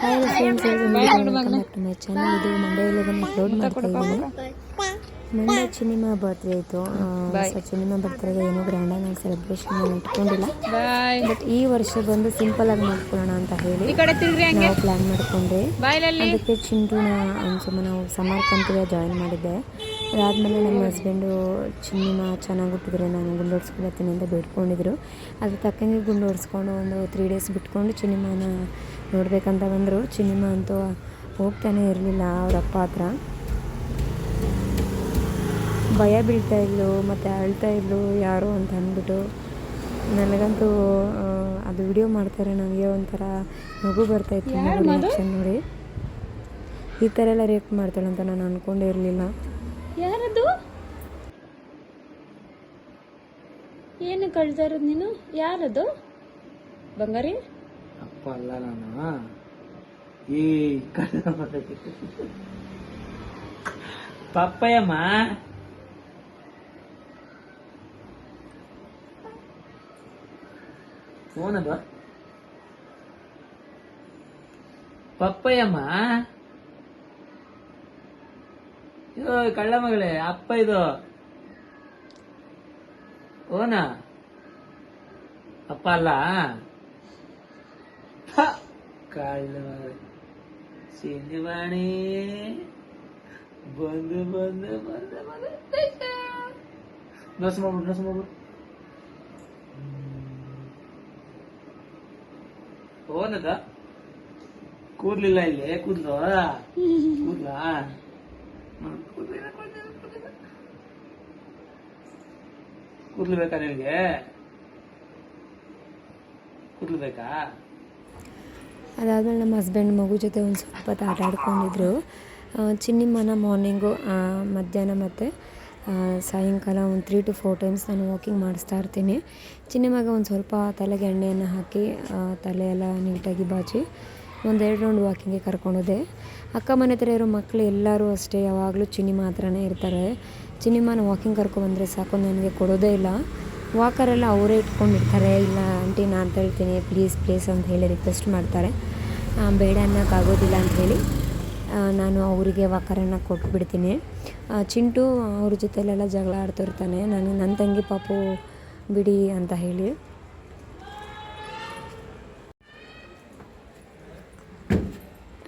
hi friends welcome back to my channel ಇದು Monday Eleven upload ಮಾಡ್ತಾ ಇದ್ದೀನಿ Monday Chinima birthday ಇತ್ತು. ಸೊ ಚಿನಿಮಾ ಬರ್ತ್ಡೇಗೆ ಏನೋ ಗ್ರ್ಯಾಂಡಾಗಿ ನಾನು ಸೆಲೆಬ್ರೇಷನ್ ಇಟ್ಕೊಂಡಿಲ್ಲ. ಬಟ್ ಈ ವರ್ಷ ಬಂದು ಸಿಂಪಲ್ ಆಗಿ ಮಾಡ್ಕೊಳ್ಳೋಣ ಅಂತ ಹೇಳಿ ನಾವು ಪ್ಲ್ಯಾನ್ ಮಾಡ್ಕೊಂಡ್ರಿ ಅದಕ್ಕೆ ಚಿಂಟುನ ಅನ್ಸಮ್ಮ ನಾವು ಸಮರ್ ಕಂತಿಗೆ ಜಾಯಿನ್ ಮಾಡಿದ್ದೆ. ಅದಾದಮೇಲೆ ನಮ್ಮ ಹಸ್ಬೆಂಡು ಚಿನ್ನಿಮ ಚೆನ್ನಾಗಿ ಹುಟ್ಟಿದ್ರೆ ನಾನು ಗುಂಡು ಹೊಡ್ಸ್ಕೊಳತ್ತೀನಿ ಅಂತ ಬೇಡ್ಕೊಂಡಿದ್ರು. ಅದ್ರ ತಕ್ಕಂಗೆ ಗುಂಡು ಹೊಡ್ಸ್ಕೊಂಡು ಒಂದು ತ್ರೀ ಡೇಸ್ ಬಿಟ್ಕೊಂಡು ಚಿನ್ನಿಮಾನ ನೋಡ್ಬೇಕಂತ ಬಂದರು. ಚಿನ್ನಿಮ ಅಂತೂ ಹೋಗ್ತಾನೆ ಇರಲಿಲ್ಲ ಅವ್ರ ಅಪ್ಪ ಹತ್ರ. ಭಯ ಬೀಳ್ತಾ ಇದ್ಲು ಮತ್ತು ಅಳ್ತಾ ಇದ್ಲು ಯಾರು ಅಂತ ಅಂದ್ಬಿಟ್ಟು. ನನಗಂತೂ ಅದು ವಿಡಿಯೋ ಮಾಡ್ತಾರೆ ನನಗೆ ಒಂಥರ ನಗು ಬರ್ತಾಯಿತ್ತು ರಿಯಾಕ್ಷನ್ ನೋಡಿ ಈ ಥರ ಎಲ್ಲ ರಿಯಾಕ್ಟ್ ಮಾಡ್ತಾಳೆ ಅಂತ ನಾನು ಅಂದ್ಕೊಂಡೇ ಇರಲಿಲ್ಲ. ಯಾರದು? ಏನು ಕಳ್ತಾ ಇರೋದು ನೀನು? ಯಾರದು? ಬಂಗಾರಿ? ಅಪ್ಪ ಅಲ್ಲ ನಾನು. ಈ ಕಳ್ಳ ಪಪ್ಪಯ್ಯಮ್ಮ ಫೋನದು ಪಪ್ಪಯ್ಯಮ್ಮ? ಇದು ಕಳ್ಳ ಮಗಳೇ, ಅಪ್ಪ ಇದು. ಓನ? ಅಪ್ಪ ಅಲ್ಲ? ಕಳ್ಳ ಮಗಳೇ. ಸಿನಿಮಾಣಿ ಬಂದು ಬಂದು ಬಂದು ಬಂದು ನರ್ಸ್ ಮಾಡ್ಬಿಡು ನರ್ಸ್ ಮಾಡ್ಬಿಡು ಓನದ ಕೂರ್ಲಿಲ್ಲ ಇಲ್ಲಿ, ಕೂದ್ಲು? ಕೂದ್ಲ. ಕೂದ್ಲು ಬೇಕಾ ನಿನಗೆ? ಕೂದ್ಲು ಬೇಕಾ? ಅದಾದಮೇಲೆ ನಮ್ಮ ಹಸ್ಬೆಂಡ್ ಮಗು ಜೊತೆ ಒಂದು ಸ್ವಲ್ಪ ಹೊತ್ತು ಆಟ ಆಡ್ಕೊಂಡಿದ್ರು ಚಿನ್ನಿಮ್ಮನ ಮಾರ್ನಿಂಗು ಮಧ್ಯಾಹ್ನ ಮತ್ತು ಸಾಯಂಕಾಲ ಒಂದು ತ್ರೀ ಟು ಫೋರ್ ಟೈಮ್ಸ್ ನಾನು ವಾಕಿಂಗ್ ಮಾಡಿಸ್ತಾ ಇರ್ತೀನಿ. ಚಿನ್ನಿಮಗೆ ಒಂದು ಸ್ವಲ್ಪ ತಲೆಗೆ ಎಣ್ಣೆಯನ್ನು ಹಾಕಿ ತಲೆಯೆಲ್ಲ ನೀಟಾಗಿ ಬಾಚಿ ಒಂದೆರಡು ರೌಂಡ್ ವಾಕಿಂಗ್ಗೆ ಕರ್ಕೊಂಡೋದೆ. ಅಕ್ಕ ಮನೆ ಹತ್ರ ಇರೋ ಮಕ್ಕಳು ಎಲ್ಲರೂ ಅಷ್ಟೇ, ಯಾವಾಗಲೂ ಚಿನ್ನಿಮ ಹತ್ರನೇ ಇರ್ತಾರೆ. ಚಿನ್ನಿಮಾನ ವಾಕಿಂಗ್ ಕರ್ಕೊಂಡ್ಬಂದರೆ ಸಾಕು, ನನಗೆ ಕೊಡೋದೇ ಇಲ್ಲ. ವಾಕರೆಲ್ಲ ಅವರೇ ಇಟ್ಕೊಂಡಿರ್ತಾರೆ ಇಲ್ಲ, ಆಂಟಿ, ನಾನು ಹೇಳ್ತೀನಿ ಪ್ಲೀಸ್ ಪ್ಲೀಸ್ ಅಂತ ಹೇಳಿ ರಿಕ್ವೆಸ್ಟ್ ಮಾಡ್ತಾರೆ. ಬೇಡ, ಅನ್ನೋಕ್ಕಾಗೋದಿಲ್ಲ ಅಂತ ಹೇಳಿ ನಾನು ಅವರಿಗೆ ವಕರನ್ನ ಕೊಟ್ಬಿಡ್ತೀನಿ. ಚಿಂಟು ಅವ್ರ ಜೊತೆಲೆಲ್ಲ ಜಗಳ ಆಡ್ತಿರ್ತಾನೆ. ನಾನು ನನ್ನ ತಂಗಿ ಪಾಪು ಬಿಡಿ ಅಂತ ಹೇಳಿ.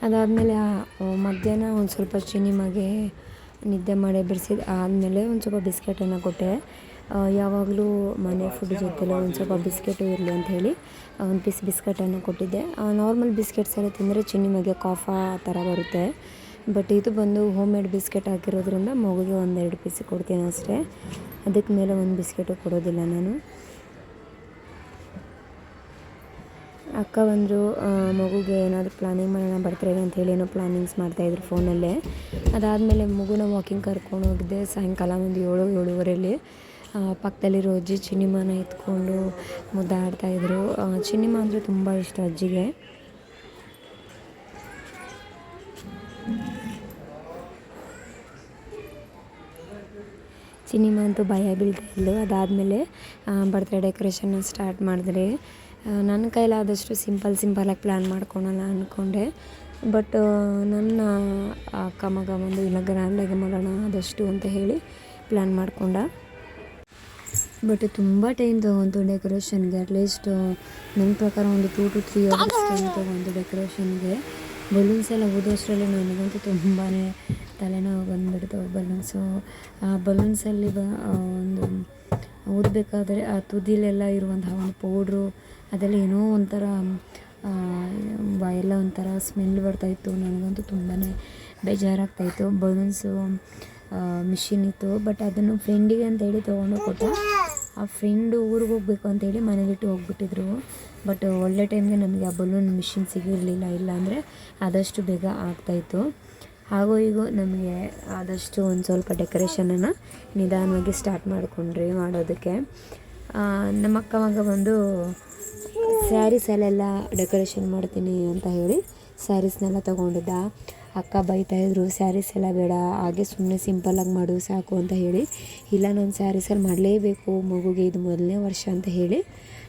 ಅದಾದಮೇಲೆ ಮಧ್ಯಾಹ್ನ ಒಂದು ಸ್ವಲ್ಪ ಚಿನಿಮಾಗೆ ನಿದ್ದೆ ಮಾಡಿ ಬಿಡಿಸಿದ ಆದಮೇಲೆ ಒಂದು ಸ್ವಲ್ಪ ಬಿಸ್ಕೆಟನ್ನು ಕೊಟ್ಟೆ. ಯಾವಾಗಲೂ ಮನೆ ಫುಡ್ ಜೊತೆಲೆ ಒಂದು ಸ್ವಲ್ಪ ಬಿಸ್ಕೆಟು ಇರಲಿ ಅಂತ ಹೇಳಿ ಒಂದು ಪೀಸ್ ಬಿಸ್ಕೆಟನ್ನು ಕೊಟ್ಟಿದ್ದೆ. ನಾರ್ಮಲ್ ಬಿಸ್ಕೆಟ್ಸ್ ಎಲ್ಲ ತಿಂದರೆ ಚಿನ್ನಿಮಗೆ ಕಾಫ ಆ ಥರ ಬರುತ್ತೆ. ಬಟ್ ಇದು ಬಂದು ಹೋಮ್ ಮೇಡ್ ಬಿಸ್ಕೆಟ್ ಹಾಕಿರೋದ್ರಿಂದ ಮಗುಗೆ ಒಂದೆರಡು ಪೀಸ್ ಕೊಡ್ತೀನಿ ಅಷ್ಟೇ. ಅದಕ್ಕೆ ಮೇಲೆ ಒಂದು ಬಿಸ್ಕೆಟು ಕೊಡೋದಿಲ್ಲ ನಾನು. ಅಕ್ಕ ಬಂದರು ಮಗುಗೆ ಏನಾದರೂ ಪ್ಲಾನಿಂಗ್ ಮಾಡೋಣ ಬರ್ತ್ಡೇಗೆ ಅಂತ ಹೇಳಿ ಏನೋ ಪ್ಲಾನಿಂಗ್ಸ್ ಮಾಡ್ತಾಯಿದ್ರು ಫೋನಲ್ಲೇ ಅದಾದಮೇಲೆ ಮಗುನ ವಾಕಿಂಗ್ ಕರ್ಕೊಂಡು ಹೋಗಿದ್ದೆ ಸಾಯಂಕಾಲ ಒಂದು ಏಳು ಏಳುವರೆಯಲ್ಲಿ ಪಕ್ಕದಲ್ಲಿರೋ ಅಜ್ಜಿ ಚಿನ್ನಿಮಾನ ಎತ್ಕೊಂಡು ಮುದ್ದಾಡ್ತಾಯಿದ್ರು ಚಿನ್ನಿಮ ಅಂದರೆ ತುಂಬ ಇಷ್ಟ ಅಜ್ಜಿಗೆ. ಸಿನಿಮಾ ಅಂತೂ ಭಯ ಬೀಳ್ತಾ ಅದಾದಮೇಲೆ ಬರ್ತ್ಡೇ ಡೆಕೋರೇಷನ್ನ ಸ್ಟಾರ್ಟ್ ಮಾಡಿದ್ರೆ ನನ್ನ ಕೈಲಾದಷ್ಟು ಸಿಂಪಲ್ ಸಿಂಪಲಾಗಿ ಪ್ಲ್ಯಾನ್ ಮಾಡ್ಕೊಳಲ್ಲ ಅಂದ್ಕೊಂಡೆ ಬಟ್ ನನ್ನ ಅಕ್ಕ ಮಗ ಬಂದು, ಇಲ್ಲ ಗ್ರ್ಯಾಂಡಾಗಿ ಮಾಡೋಣ ಆದಷ್ಟು, ಅಂತ ಹೇಳಿ ಪ್ಲ್ಯಾನ್ ಮಾಡ್ಕೊಂಡ. ಬಟ್ ತುಂಬ ಟೈಮ್ ತೊಗೊಂತು ಡೆಕೋರೇಷನ್ಗೆ ಅಟ್ಲೀಸ್ಟ್ ನನ್ನ ಪ್ರಕಾರ ಒಂದು two to three hours time ತೊಗೊಂತು ಡೆಕೋರೇಷನ್ಗೆ ಬಲೂನ್ಸ್ ಎಲ್ಲ ಊದೋಷ್ಟರಲ್ಲಿ ನನಗಂತೂ ತುಂಬಾ ತಲೆನೋವು ಬಂದ್ಬಿಡ್ತು ಬಲೂನ್ಸು ಆ ಬಲೂನ್ಸಲ್ಲಿ ಬ ಒಂದು ಊದಬೇಕಾದ್ರೆ ಆ ತುದಿಲೆಲ್ಲ ಇರುವಂತಹ ಒಂದು ಪೌಡ್ರು ಅದೆಲ್ಲ ಏನೋ ಒಂಥರ ಎಲ್ಲ ಒಂಥರ ಸ್ಮೆಲ್ ಬರ್ತಾಯಿತ್ತು ನನಗಂತೂ ತುಂಬಾ ಬೇಜಾರಾಗ್ತಾಯಿತ್ತು ಬಲೂನ್ಸು ಮಿಷಿನ್ ಇತ್ತು. ಬಟ್ ಅದನ್ನು ಫ್ರೆಂಡಿಗೆ ಅಂತ ಹೇಳಿ ತೊಗೊಂಡು ಕೊಟ್ಟೆ. ಆ ಫ್ರೆಂಡು ಊರಿಗೆ ಹೋಗ್ಬೇಕು ಅಂತೇಳಿ ಮನೇಲಿಟ್ಟು ಹೋಗ್ಬಿಟ್ಟಿದ್ರು. ಬಟ್ ಒಳ್ಳೆ ಟೈಮ್ಗೆ ನಮಗೆ ಆ ಬಲೂನ್ ಮಿಷಿನ್ ಸಿಗಿರಲಿಲ್ಲ. ಇಲ್ಲಾಂದರೆ ಆದಷ್ಟು ಬೇಗ ಆಗ್ತಾಯಿತ್ತು ಹಾಗೋ ಈಗ ನಮಗೆ ಆದಷ್ಟು ಒಂದು ಸ್ವಲ್ಪ ಡೆಕೋರೇಷನನ್ನು ನಿಧಾನವಾಗಿ ಸ್ಟಾರ್ಟ್ ಮಾಡಿಕೊಂಡ್ರಿ ಮಾಡೋದಕ್ಕೆ. ನಮ್ಮ ಅಕ್ಕ ಮಗ ಬಂದು ಸ್ಯಾರೀಸಲ್ಲೆಲ್ಲ ಡೆಕೋರೇಷನ್ ಮಾಡ್ತೀನಿ ಅಂತ ಹೇಳಿ ಸ್ಯಾರೀಸ್ನೆಲ್ಲ ತೊಗೊಂಡಿದ್ದ. ಅಕ್ಕ ಬೈತಾಯಿದ್ರು ಸ್ಯಾರೀಸ್ ಎಲ್ಲ ಬೇಡ, ಹಾಗೆ ಸುಮ್ಮನೆ ಸಿಂಪಲ್ಲಾಗಿ ಮಾಡು, ಸಾಕು ಅಂತ ಹೇಳಿ. ಇಲ್ಲ, ನಾನು ಸ್ಯಾರೀಸಲ್ಲಿ ಮಾಡಲೇಬೇಕು, ಮಗುಗೆ ಇದು ಮೊದಲನೇ ವರ್ಷ ಅಂತ ಹೇಳಿ.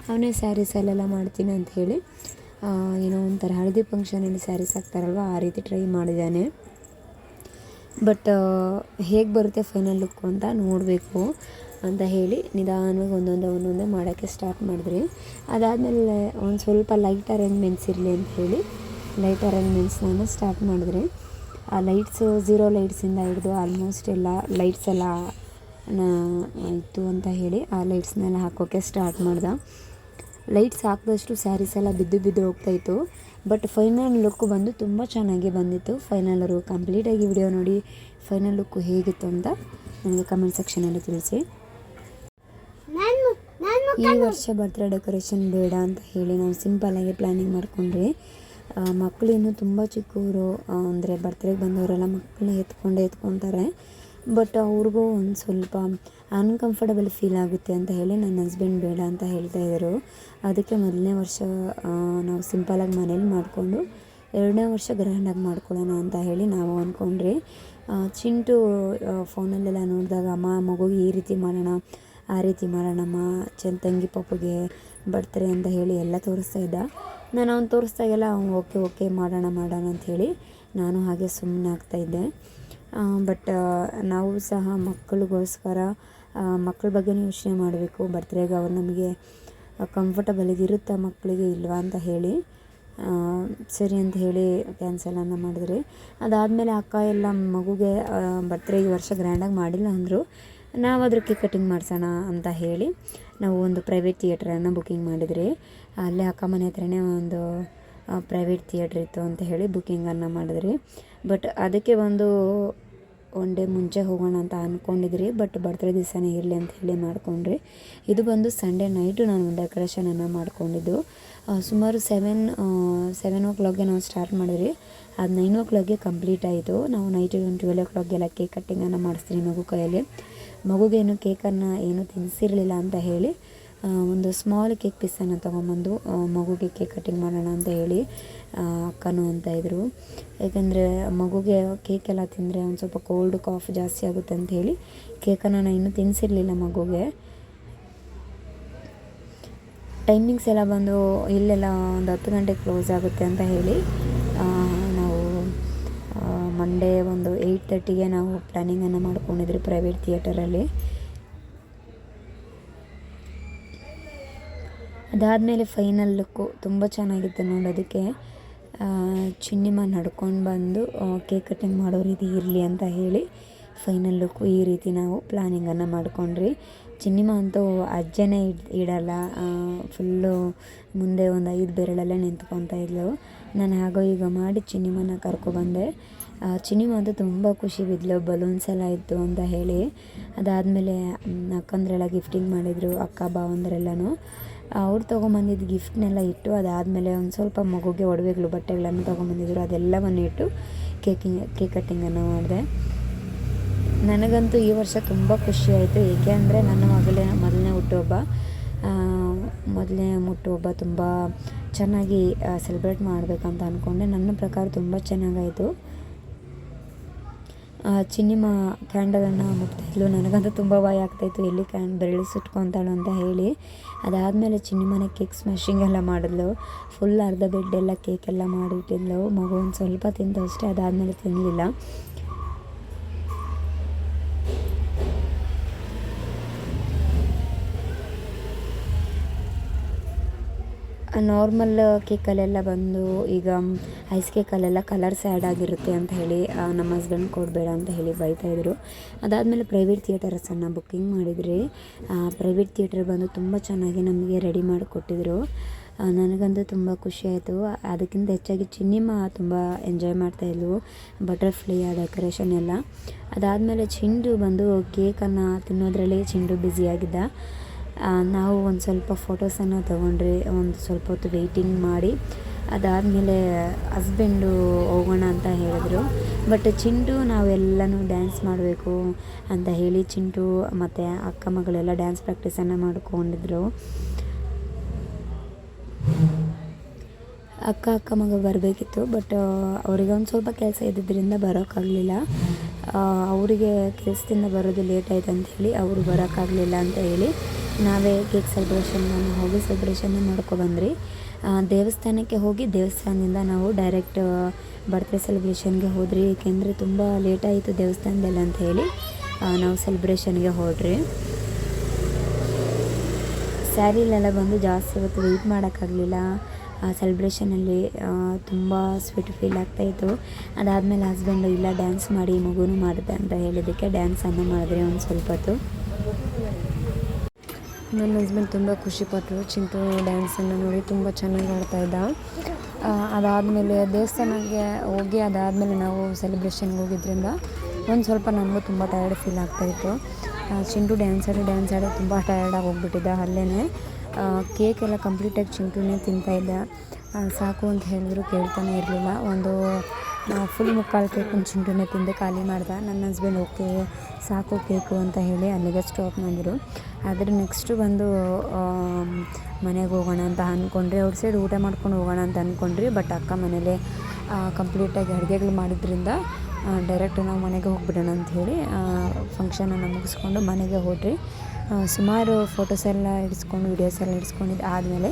ಅವನೇ ಸ್ಯಾರೀಸಲ್ಲೆಲ್ಲ ಮಾಡ್ತೀನಿ ಅಂತ ಹೇಳಿ. ಏನೋ ಒಂಥರ ಹಳದಿ ಫಂಕ್ಷನಲ್ಲಿ ಸ್ಯಾರೀಸ್ ಹಾಕ್ತಾರಲ್ವ, ಆ ರೀತಿ ಟ್ರೈ ಮಾಡಿದ್ದಾನೆ. ಬಟ್ ಹೇಗೆ ಬರುತ್ತೆ ಫೈನಲ್ ಲುಕ್ ಅಂತ ನೋಡಬೇಕು ಅಂತ ಹೇಳಿ ನಿಧಾನವಾಗಿ ಒಂದೊಂದೇ ಒಂದೊಂದೇ ಮಾಡೋಕ್ಕೆ ಸ್ಟಾರ್ಟ್ ಮಾಡಿದ್ರಿ. ಅದಾದಮೇಲೆ, ಒಂದು ಸ್ವಲ್ಪ ಲೈಟ್ ಅರೇಂಜ್ಮೆಂಟ್ಸ್ ಇರಲಿ ಅಂತ ಹೇಳಿ. ಲೈಟ್ ಅರೇಂಜ್ಮೆಂಟ್ಸ್ ನಾನು ಸ್ಟಾರ್ಟ್ ಮಾಡಿದ್ರೆ ಆ ಲೈಟ್ಸು ಝೀರೋ ಲೈಟ್ಸಿಂದ ಹಿಡಿದು ಆಲ್ಮೋಸ್ಟ್ ಎಲ್ಲ ಲೈಟ್ಸ್ ಎಲ್ಲ ಇತ್ತು ಅಂತ ಹೇಳಿ ಆ ಲೈಟ್ಸ್ನೆಲ್ಲ ಹಾಕೋಕ್ಕೆ ಸ್ಟಾರ್ಟ್ ಮಾಡ್ದೆ. ಲೈಟ್ಸ್ ಹಾಕಿದಷ್ಟು ಸ್ಯಾರೀಸ್ ಎಲ್ಲ ಬಿದ್ದು ಬಿದ್ದು ಹೋಗ್ತಾಯಿತ್ತು ಬಟ್ ಫೈನಲ್ ಲುಕ್ ಬಂದು ತುಂಬ ಚೆನ್ನಾಗಿ ಬಂದಿತ್ತು. ಫೈನಲರು ಕಂಪ್ಲೀಟಾಗಿ ವಿಡಿಯೋ ನೋಡಿ ಫೈನಲ್ ಲುಕ್ ಹೇಗಿತ್ತು ಅಂತ ನನಗೆ ಕಮೆಂಟ್ ಸೆಕ್ಷನಲ್ಲಿ ತಿಳಿಸಿ. ಈ ವರ್ಷ ಬರ್ತ್ಡೇ ಡೆಕೋರೇಷನ್ ಬೇಡ ಅಂತ ಹೇಳಿ ನಾವು ಸಿಂಪಲ್ಲಾಗಿ ಪ್ಲ್ಯಾನಿಂಗ್ ಮಾಡ್ಕೊಂಡ್ರಿ ಮಕ್ಕಳು ಇನ್ನೂ ತುಂಬ ಚಿಕ್ಕವರು ಅಂದರೆ ಬರ್ತ್ಡೇಗೆ ಬಂದವರೆಲ್ಲ ಮಕ್ಕಳನ್ನ ಎತ್ಕೊಂಡೇ ಎತ್ಕೊತಾರೆ. ಬಟ್ ಅವ್ರಿಗೂ ಒಂದು ಸ್ವಲ್ಪ ಅನ್ಕಂಫರ್ಟಬಲ್ ಫೀಲ್ ಆಗುತ್ತೆ ಅಂತ ಹೇಳಿ ನನ್ನ ಹಸ್ಬೆಂಡ್ ಬೇಡ ಅಂತ ಹೇಳ್ತಾ ಇದ್ದರು ಅದಕ್ಕೆ ಮೊದಲನೇ ವರ್ಷ ನಾವು ಸಿಂಪಲಾಗಿ ಮನೇಲಿ ಮಾಡಿಕೊಂಡು ಎರಡನೇ ವರ್ಷ ಗ್ರ್ಯಾಂಡಾಗಿ ಮಾಡ್ಕೊಳ್ಳೋಣ ಅಂತ ಹೇಳಿ ನಾವು ಅಂದ್ಕೊಂಡ್ರಿ ಚಿಂಟು ಫೋನಲ್ಲೆಲ್ಲ ನೋಡಿದಾಗ, ಅಮ್ಮ, ಮಗುಗೆ ಈ ರೀತಿ ಮಾಡೋಣ, ಆ ರೀತಿ ಮಾಡೋಣಮ್ಮ ಚೆನ್ನ ತಂಗಿ ಪಾಪಗೆ ಬರ್ತಾರೆ ಅಂತ ಹೇಳಿ ಎಲ್ಲ ತೋರಿಸ್ತಾ ಇದ್ದ. ನಾನು ಅವ್ನು ತೋರಿಸ್ದಾಗೆಲ್ಲ ಅವ್ನು ಓಕೆ ಓಕೆ ಮಾಡೋಣ ಮಾಡೋಣ ಅಂಥೇಳಿ ನಾನು ಹಾಗೆ ಸುಮ್ಮನೆ ಆಗ್ತಾಯಿದ್ದೆ ಬಟ್ ನಾವು ಸಹ ಮಕ್ಕಳಿಗೋಸ್ಕರ ಮಕ್ಕಳ ಬಗ್ಗೆನೂ ಯೋಚನೆ ಮಾಡಬೇಕು. ಬರ್ತ್ಡೇಗೆ ಅವ್ರು ನಮಗೆ ಕಂಫರ್ಟಬಲಿಗೆ ಇರುತ್ತಾ ಮಕ್ಕಳಿಗೆ ಇಲ್ವಾ ಅಂತ ಹೇಳಿ. ಸರಿ ಅಂತ ಹೇಳಿ ಕ್ಯಾನ್ಸಲನ್ನು ಮಾಡಿದ್ರಿ. ಅದಾದಮೇಲೆ ಅಕ್ಕ ಎಲ್ಲ ಮಗುಗೆ ಬರ್ತ್ಡೇ ಈ ವರ್ಷ ಗ್ರ್ಯಾಂಡಾಗಿ ಮಾಡಿಲ್ಲ ಅಂದರು. ನಾವು ಅದಕ್ಕೆ ಕೇಕ್ ಕಟಿಂಗ್ ಮಾಡಿಸೋಣ ಅಂತ ಹೇಳಿ. ನಾವು ಒಂದು ಪ್ರೈವೇಟ್ ಥಿಯೇಟ್ರನ್ನು ಬುಕ್ಕಿಂಗ್ ಮಾಡಿದ್ರಿ. ಅಲ್ಲೇ ಅಕ್ಕ ಮನೆ ಹತ್ರನೇ ಒಂದು ಪ್ರೈವೇಟ್ ಥಿಯೇಟ್ರ್ ಇತ್ತು ಅಂತ ಹೇಳಿ ಬುಕ್ಕಿಂಗನ್ನು ಮಾಡಿದ್ರಿ. ಬಟ್ ಅದಕ್ಕೆ ಒಂದು ಒನ್ ಡೇ ಮುಂಚೆ ಹೋಗೋಣ ಅಂತ ಅಂದ್ಕೊಂಡಿದ್ರಿ ಬಟ್ ಬರ್ತ್ಡೇ ದಿವಸನೇ ಇರಲಿ ಅಂತ ಹೇಳಿ ಮಾಡ್ಕೊಂಡ್ರಿ. ಇದು ಬಂದು ಸಂಡೇ ನೈಟು ನಾನು ಡೆಕೋರೇಷನನ್ನು ಮಾಡ್ಕೊಂಡಿದ್ದು. ಸುಮಾರು ಸೆವೆನ್ ಸೆವೆನ್ ಓ ಕ್ಲಾಕ್ಗೆ ನಾವು ಸ್ಟಾರ್ಟ್ ಮಾಡಿದ್ರಿ. ಅದು ನೈನ್ ಓ ಕ್ಲಾಕ್ಗೆ ಕಂಪ್ಲೀಟ್ ಆಯಿತು. ನಾವು ನೈಟ್ ಒಂದು ಟ್ವೆಲ್ ಓ ಕ್ಲಾಕ್ಗೆಲ್ಲ ಕೇಕ್ ಕಟ್ಟಿಂಗನ್ನು ಮಾಡಿಸ್ತೀವಿ ಮಗು ಕೈಯಲ್ಲಿ. ಮಗುಗೇನು ಕೇಕನ್ನು ಏನು ತಿನ್ನಿಸಿರಲಿಲ್ಲ ಅಂತ ಹೇಳಿ ಒಂದು ಸ್ಮಾಲ್ ಕೇಕ್ ಪೀಸನ್ನು ತೊಗೊಂಬಂದು ಮಗುಗೆ ಕೇಕ್ ಕಟ್ಟಿಂಗ್ ಮಾಡೋಣ ಅಂತ ಹೇಳಿ ಅಕ್ಕನು ಅಕ್ಕನೂ ಅಂತ ಇದ್ದರು ಯಾಕಂದರೆ ಮಗುಗೆ ಕೇಕ್ ಎಲ್ಲ ತಿಂದರೆ ಒಂದು ಸ್ವಲ್ಪ ಕೋಲ್ಡ್ ಕಾಫ್ ಜಾಸ್ತಿ ಆಗುತ್ತೆ ಅಂತ ಹೇಳಿ ಕೇಕನ್ನು ನಾನು ಇನ್ನೂ ತಿನ್ನಿಸಿರಲಿಲ್ಲ ಮಗುಗೆ. ಟೈಮಿಂಗ್ಸ್ ಎಲ್ಲ ಬಂದು ಇಲ್ಲೆಲ್ಲ ಒಂದು ಹತ್ತು ಗಂಟೆಗೆ ಕ್ಲೋಸ್ ಆಗುತ್ತೆ ಅಂತ ಹೇಳಿ ನಾವು ಮಂಡೇ ಒಂದು ಏಯ್ಟ್ ತರ್ಟಿಗೆ ನಾವು ಪ್ಲ್ಯಾನಿಂಗನ್ನು ಮಾಡ್ಕೊಂಡಿದ್ರಿ ಪ್ರೈವೇಟ್ ಥಿಯೇಟರಲ್ಲಿ ಅದಾದಮೇಲೆ ಫೈನಲ್ ಲುಕ್ಕು ತುಂಬ ಚೆನ್ನಾಗಿತ್ತು ನೋಡೋದಕ್ಕೆ ಚಿನ್ನಿಮ ನಡ್ಕೊಂಡು ಬಂದು ಕೇಕ್ ಕಟ್ಟಿಂಗ್ ಮಾಡೋ ರೀತಿ ಇರಲಿ ಅಂತ ಹೇಳಿ ಫೈನಲ್ ಲುಕ್ಕು ಈ ರೀತಿ ನಾವು ಪ್ಲ್ಯಾನಿಂಗನ್ನು ಮಾಡ್ಕೊಂಡ್ರಿ. ಚಿನ್ನಿಮ್ಮ ಅಂತೂ ಅಜ್ಜನೇ ಇಡ್, ಇಡಲ್ಲ. ಫುಲ್ಲು ಮುಂದೆ ಒಂದು ಐದು ಬೆರಳಲ್ಲೇ ನಿಂತ್ಕೊತಾ ಇದ್ಲು. ನಾನು ಹಾಗೋ ಈಗ ಮಾಡಿ ಚಿನ್ನಿಮನ ಕರ್ಕೊಬಂದೆ. ಬಂದೆ ಚಿನ್ನಿಮ್ಮ ಅಂತೂ ತುಂಬ ಖುಷಿ ಬಿದ್ಲು. ಬಲೂನ್ಸ್ ಎಲ್ಲ ಇತ್ತು ಅಂತ ಹೇಳಿ. ಅದಾದಮೇಲೆ ಅಕ್ಕಂದ್ರೆಲ್ಲ ಗಿಫ್ಟಿಂಗ್ ಮಾಡಿದರು, ಅಕ್ಕ, ಭಾವಂದ್ರೆಲ್ಲನೂ. ಅವ್ರು ತೊಗೊಂಬಂದಿದ್ದು ಗಿಫ್ಟ್ನೆಲ್ಲ ಇಟ್ಟು ಅದಾದಮೇಲೆ ಒಂದು ಸ್ವಲ್ಪ ಮಗುಗೆ ಒಡವೆಗಳು, ಬಟ್ಟೆಗಳನ್ನು ತೊಗೊಂಬಂದಿದ್ರು. ಅದೆಲ್ಲವನ್ನು ಇಟ್ಟು ಕೇಕಿಂಗ್ ಕೇಕ್ ಕಟ್ಟಿಂಗನ್ನು ಮಾಡಿದೆ. ನನಗಂತೂ ಈ ವರ್ಷ ತುಂಬ ಖುಷಿ ಆಯಿತು. ಏಕೆ ಅಂದರೆ ನನ್ನ ಮಗಳೇ ಮೊದಲನೇ ಹುಟ್ಟುಹಬ್ಬ. ಮೊದಲನೇ ಹುಟ್ಟುಹಬ್ಬ ತುಂಬ ಚೆನ್ನಾಗಿ ಸೆಲೆಬ್ರೇಟ್ ಮಾಡಬೇಕಂತ ಅಂದ್ಕೊಂಡೆ ನನ್ನ ಪ್ರಕಾರ ತುಂಬ ಚೆನ್ನಾಗಾಯಿತು. ಚಿನ್ನಿಮ ಕ್ಯಾಂಡಲನ್ನು ಮುಟ್ತಾಯಿದ್ಲು ನನಗಂತೂ ತುಂಬ ಭಯ ಆಗ್ತಾಯಿತ್ತು ಎಲ್ಲಿ ಕ್ಯಾನ್ ಬೆರಳು ಸುಟ್ಕೊತಾಳು ಅಂತ ಹೇಳಿ. ಅದಾದಮೇಲೆ ಚಿನ್ನಿಮನೆ ಕೇಕ್ ಸ್ಮ್ಯಾಶಿಂಗ್ ಎಲ್ಲ ಮಾಡಿದ್ಲು. ಫುಲ್ ಅರ್ಧ ಕೇಕ್ ಎಲ್ಲ ಮಾಡಿಟ್ಟಿದ್ಲು. ಮಗು ಒಂದು ಸ್ವಲ್ಪ ತಿಂದು ಅಷ್ಟೇ, ಅದಾದಮೇಲೆ ತಿನ್ನಲಿಲ್ಲ ನಾರ್ಮಲ್ ಕೇಕಲ್ಲೆಲ್ಲ ಬಂದು ಈಗ ಐಸ್ ಕೇಕಲ್ಲೆಲ್ಲ ಕಲರ್ಸ್ ಆ್ಯಡ್ ಆಗಿರುತ್ತೆ ಅಂತ ಹೇಳಿ ನಮ್ಮ ಹಸ್ಬೆಂಡ್ ಕೊಡಬೇಡ ಅಂತ ಹೇಳಿ ಬೈತಾಯಿದ್ರು ಅದಾದಮೇಲೆ ಪ್ರೈವೇಟ್ ಥಿಯೇಟರ್ಸನ್ನು ಬುಕ್ಕಿಂಗ್ ಮಾಡಿದ್ರಿ. ಪ್ರೈವೇಟ್ ಥಿಯೇಟರ್ ಬಂದು ತುಂಬ ಚೆನ್ನಾಗಿ ನಮಗೆ ರೆಡಿ ಮಾಡಿಕೊಟ್ಟಿದ್ರು ನನಗಂತೂ ತುಂಬ ಖುಷಿಯಾಯಿತು ಅದಕ್ಕಿಂತ ಹೆಚ್ಚಾಗಿ ಚಿನ್ನಿಮ್ಮ ತುಂಬ ಎಂಜಾಯ್ ಮಾಡ್ತಾಯಿದ್ವು ಬಟರ್ಫ್ಲೈ ಆ ಡೆಕೋರೇಷನ್ ಎಲ್ಲ. ಅದಾದಮೇಲೆ ಚಿಂಡು ಬಂದು ಕೇಕನ್ನು ತಿನ್ನೋದ್ರಲ್ಲಿ ಚಿಂಡು ಬ್ಯುಸಿಯಾಗಿದ್ದ ನಾವು ಒಂದು ಸ್ವಲ್ಪ ಫೋಟೋಸನ್ನು ತೊಗೊಂಡ್ರಿ, ಒಂದು ಸ್ವಲ್ಪ ಹೊತ್ತು ವೆಯ್ಟಿಂಗ್ ಮಾಡಿ, ಅದಾದಮೇಲೆ ಹಸ್ಬೆಂಡು ಹೋಗೋಣ ಅಂತ ಹೇಳಿದ್ರು. ಬಟ್ ಚಿಂಟು ನಾವೆಲ್ಲನೂ ಡ್ಯಾನ್ಸ್ ಮಾಡಬೇಕು ಅಂತ ಹೇಳಿ ಚಿಂಟು ಮತ್ತು ಅಕ್ಕ ಮಗಳೆಲ್ಲ ಡ್ಯಾನ್ಸ್ ಪ್ರಾಕ್ಟೀಸನ್ನು ಮಾಡ್ಕೊಂಡಿದ್ರು. ಅಕ್ಕ ಅಕ್ಕ ಮಗ ಬರಬೇಕಿತ್ತು ಬಟ್ ಅವರಿಗೆ ಒಂದು ಸ್ವಲ್ಪ ಕೆಲಸ ಇದ್ದಿದ್ದರಿಂದ ಬರೋಕ್ಕಾಗಲಿಲ್ಲ ಅವರಿಗೆ ಕೆಲಸದಿಂದ ಬರೋದು ಲೇಟ್ ಆಯ್ತು ಅಂತ ಹೇಳಿ ಅವರು ಬರೋಕ್ಕಾಗಲಿಲ್ಲ ಅಂತ ಹೇಳಿ ನಾವೇ ಕೇಕ್ ಸೆಲೆಬ್ರೇಷನ್ ಹೋಗಿ ಸೆಲೆಬ್ರೇಷನ್ನ ಮಾಡ್ಕೊಬಂದ್ರಿ ದೇವಸ್ಥಾನಕ್ಕೆ ಹೋಗಿ ದೇವಸ್ಥಾನದಿಂದ ನಾವು ಡೈರೆಕ್ಟ್ ಬರ್ತ್ಡೇ ಸೆಲೆಬ್ರೇಷನ್ಗೆ ಹೋದ್ರಿ ಏಕೆಂದರೆ ತುಂಬ ಲೇಟ್ ಆಯಿತು ದೇವಸ್ಥಾನದಲ್ಲಿ ಅಂತ ಹೇಳಿ ನಾವು ಸೆಲೆಬ್ರೇಷನ್ಗೆ ಹೋದ್ರಿ ಸ್ಯಾರಿಲೆಲ್ಲ ಬಂದು ಜಾಸ್ತಿ ಹೊತ್ತು ವೆಯ್ಟ್ ಮಾಡೋಕ್ಕಾಗಲಿಲ್ಲ. ಸೆಲೆಬ್ರೇಷನಲ್ಲಿ ತುಂಬ ಸ್ವೀಟ್ ಫೀಲ್ ಆಗ್ತಾಯಿತ್ತು ಅದಾದಮೇಲೆ ಹಸ್ಬೆಂಡು, ಇಲ್ಲ, ಡ್ಯಾನ್ಸ್ ಮಾಡಿ, ಮಗುನೂ ಮಾಡುತ್ತೆ ಅಂತ ಹೇಳಿದ್ದಕ್ಕೆ ಡ್ಯಾನ್ಸನ್ನು ಮಾಡಿದ್ರೆ ಒಂದು ಸ್ವಲ್ಪ ಹೊತ್ತು. ನನ್ನ ಹಸ್ಬೆಂಡ್ ತುಂಬ ಖುಷಿಪಟ್ಟರು ಚಿಂಟು ಡ್ಯಾನ್ಸನ್ನು ನೋಡಿ ತುಂಬ ಚೆನ್ನಾಗಿ ಆಡ್ತಾ ಇದ್ದ. ಅದಾದಮೇಲೆ ದೇವಸ್ಥಾನಕ್ಕೆ ಹೋಗಿ ಅದಾದಮೇಲೆ ನಾವು ಸೆಲೆಬ್ರೇಷನ್ಗೆ ಹೋಗಿದ್ದರಿಂದ ಒಂದು ಸ್ವಲ್ಪ ನನಗೂ ತುಂಬ ಟಯರ್ಡ್ ಫೀಲ್ ಆಗ್ತಾಯಿತ್ತು ಚಿಂಟು ಡ್ಯಾನ್ಸ್ ಆಡಿ ಡ್ಯಾನ್ಸ್ ಆಡಿ ತುಂಬ ಟಯರ್ಡಾಗಿ ಹೋಗ್ಬಿಟ್ಟಿದ್ದ ಅಲ್ಲೇ ಕೇಕ್ ಎಲ್ಲ ಕಂಪ್ಲೀಟಾಗಿ ಚಿಂಟುನೇ ತಿಂತಾಯಿದ್ದ ಸಾಕು ಅಂತ ಹೇಳಿದ್ರು, ಕೇಳ್ತಾನೆ ಇರಲಿಲ್ಲ. ಒಂದು ಫುಲ್ ಮುಕ್ಕಾಲು ಕೇಕ್ ಒಂದು ಚಿಂಟುನೇ ತಿಂದು, ಖಾಲಿ ಮಾಡ್ದೆ. ನನ್ನ ಹಸ್ಬೆಂಡ್ ಓಕೆ ಸಾಕು ಕೇಕು ಅಂತ ಹೇಳಿ ಅಲ್ಲಿಗೆ ಸ್ಟಾಪ್ ಮಾಡಿದರು. ಆದರೆ ನೆಕ್ಸ್ಟು ಬಂದು ಮನೆಗೆ ಹೋಗೋಣ ಅಂತ ಅಂದ್ಕೊಂಡ್ರಿ ಅವ್ರ ಸೈಡ್ ಊಟ ಮಾಡ್ಕೊಂಡು ಹೋಗೋಣ ಅಂತ ಅಂದ್ಕೊಂಡ್ರಿ ಬಟ್ ಅಕ್ಕ ಮನೇಲೆ ಕಂಪ್ಲೀಟಾಗಿ ಅಡುಗೆಗಳು ಮಾಡಿದ್ರಿಂದ ಡೈರೆಕ್ಟ್ ನಾವು ಮನೆಗೆ ಹೋಗಿಬಿಡೋಣ ಅಂತ ಹೇಳಿ ಫಂಕ್ಷನನ್ನು ಮುಗಿಸ್ಕೊಂಡು ಮನೆಗೆ ಹೋದ್ರಿ ಸುಮಾರು ಫೋಟೋಸ್ ಎಲ್ಲ ಇಡಿಸ್ಕೊಂಡು ವೀಡಿಯೋಸ್ ಎಲ್ಲ ಇಡಿಸ್ಕೊಂಡಿದ್ದು ಆದಮೇಲೆ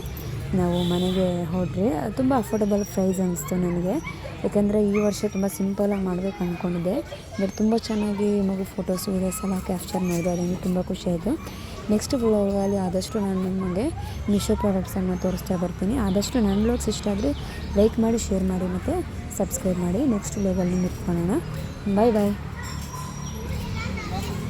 ನಾವು ಮನೆಗೆ ಹೊರಟ್ರಿ ತುಂಬ ಅಫೋರ್ಡಬಲ್ ಪ್ರೈಸ್ ಅನ್ನಿಸ್ತು ನನಗೆ. ಯಾಕಂದರೆ ಈ ವರ್ಷ ತುಂಬ ಸಿಂಪಲಾಗಿ ಮಾಡಬೇಕು ಅಂದ್ಕೊಂಡಿದ್ದೆ ಬಟ್ ತುಂಬ ಚೆನ್ನಾಗಿ ಮಗು ಫೋಟೋಸ್ ವೀಡಿಯೋಸ್ ಎಲ್ಲ ಕ್ಯಾಪ್ಚರ್ ಮಾಡಿದೆ ಅದನ್ನು ತುಂಬ ಖುಷಿ ಆಯಿತು. ನೆಕ್ಸ್ಟ್ ವ್ಲಾಗಲ್ಲಿ ಆದಷ್ಟು ನಾನು ನಿಮಗೆ ಮಿಶೋ ಪ್ರಾಡಕ್ಟ್ಸನ್ನು ತೋರಿಸ್ತಾ ಬರ್ತೀನಿ. ಆದಷ್ಟು ನನ್ನ ಬ್ಲಾಗ್ಸ್ ಇಷ್ಟ ಆದರೆ ಲೈಕ್ ಮಾಡಿ ಶೇರ್ ಮಾಡಿ ಮತ್ತು ಸಬ್ಸ್ಕ್ರೈಬ್ ಮಾಡಿ. ನೆಕ್ಸ್ಟ್ ವ್ಲಾಗಲ್ಲಿ ನಿಂತ್ಕೊಳ್ಳೋಣ ಬಾಯ್ ಬಾಯ್